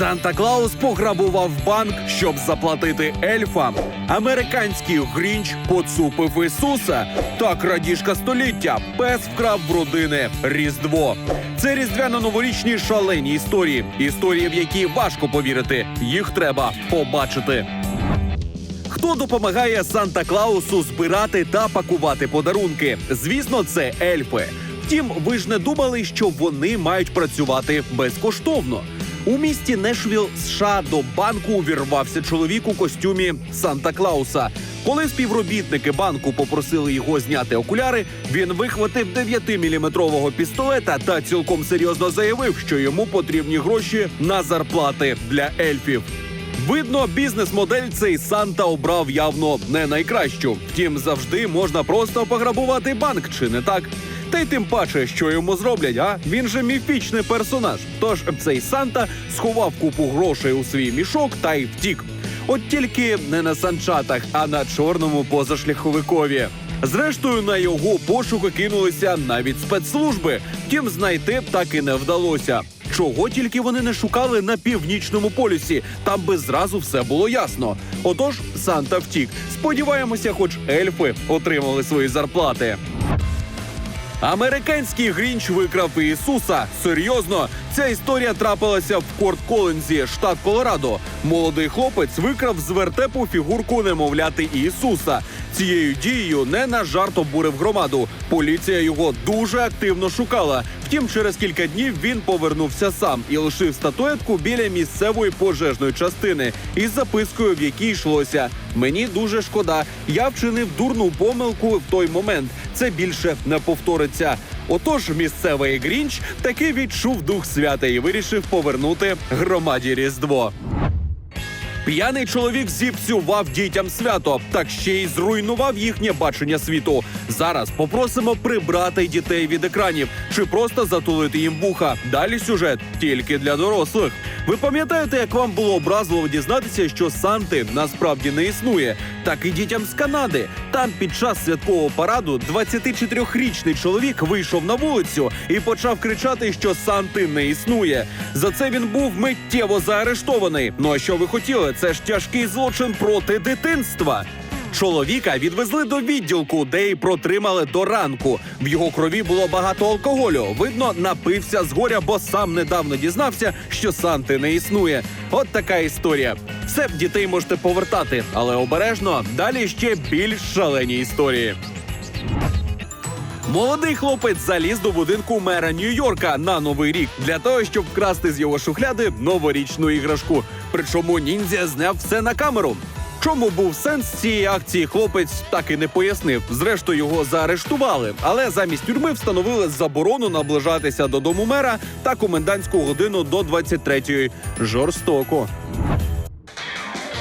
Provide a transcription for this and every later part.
Санта Клаус пограбував банк, щоб заплатити ельфам. Американський грінч поцупив Ісуса. Та крадіжка століття. Пес вкрав в родини Різдво. Це різдвяно-новорічні шалені історії. Історії, в які важко повірити. Їх треба побачити. Хто допомагає Санта Клаусу збирати та пакувати подарунки? Звісно, це ельфи. Втім, ви ж не думали, що вони мають працювати безкоштовно. У місті Нешвіл, США, до банку увірвався чоловік у костюмі Санта Клауса. Коли співробітники банку попросили його зняти окуляри, він вихватив 9-міліметрового пістолета та цілком серйозно заявив, що йому потрібні гроші на зарплати для ельфів. Видно, бізнес-модель цей Санта обрав явно не найкращу. Втім, завжди можна просто пограбувати банк, чи не так? Та й тим паче, що йому зроблять, а він же міфічний персонаж. Тож цей Санта сховав купу грошей у свій мішок та й втік. От тільки не на санчатах, а на чорному позашляховикові. Зрештою, на його пошуки кинулися навіть спецслужби. Втім, знайти так і не вдалося. Чого тільки вони не шукали на північному полюсі, там би зразу все було ясно. Отож, Санта втік. Сподіваємося, хоч ельфи отримали свої зарплати. Американський грінч викрав Ісуса. Серйозно, ця історія трапилася в Корт Колінзі, штат Колорадо. Молодий хлопець викрав з вертепу фігурку немовляти Ісуса. Цією дією не на жарт обурив громаду. Поліція його дуже активно шукала. Втім, через кілька днів він повернувся сам і лишив статуетку біля місцевої пожежної частини із запискою, в якій йшлося: Мені дуже шкода. Я вчинив дурну помилку в той момент. Це більше не повториться. Отож, місцевий Грінч таки відчув дух свята і вирішив повернути громаді Різдво. П'яний чоловік зіпсював дітям свято, так ще й зруйнував їхнє бачення світу. Зараз попросимо прибрати дітей від екранів чи просто затулити їм вуха. Далі сюжет тільки для дорослих. Ви пам'ятаєте, як вам було образливо дізнатися, що Санти насправді не існує? Так і дітям з Канади. Там під час святкового параду 24-річний чоловік вийшов на вулицю і почав кричати, що Санти не існує. За це він був миттєво заарештований. Ну а що ви хотіли? Це ж тяжкий злочин проти дитинства. Чоловіка відвезли до відділку, де й протримали до ранку. В його крові було багато алкоголю. Видно, напився з горя, бо сам недавно дізнався, що Санти не існує. От така історія. Все дітей можете повертати, але обережно далі ще більш шалені історії. Молодий хлопець заліз до будинку мера Нью-Йорка на новий рік для того, щоб вкрасти з його шухляди новорічну іграшку. Причому ніндзя зняв все на камеру. Чому був сенс цієї акції, хлопець так і не пояснив. Зрештою його заарештували, але замість тюрми встановили заборону наближатися до дому мера та комендантську годину до 23-ї. Жорстоко.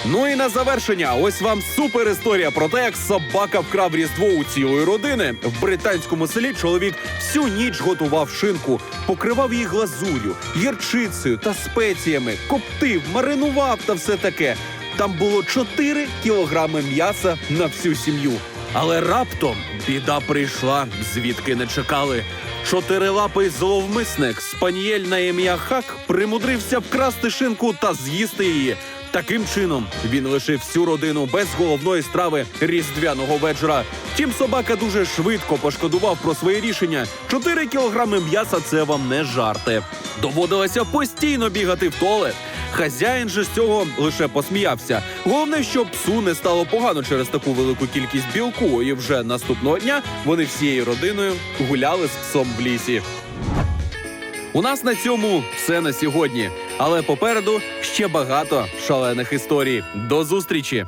Ну і на завершення, ось вам супер історія про те, як собака вкрав різдво у цілої родини. В британському селі чоловік всю ніч готував шинку, покривав її глазур'ю, гірчицею та спеціями, коптив, маринував та все таке. Там було 4 кілограми м'яса на всю сім'ю. Але раптом біда прийшла, звідки не чекали. Чотирилапий зловмисник спанієль на ім'я Хак примудрився вкрасти шинку та з'їсти її. Таким чином він лишив всю родину без головної страви різдвяного вечора. Втім, собака дуже швидко пошкодував про своє рішення. Чотири кілограми м'яса це вам не жарти. Доводилося постійно бігати в туалет. Хазяїн же з цього лише посміявся. Головне, щоб псу не стало погано через таку велику кількість білку. І вже наступного дня вони всією родиною гуляли з псом в лісі. У нас на цьому все на сьогодні. Але попереду ще багато шалених історій. До зустрічі!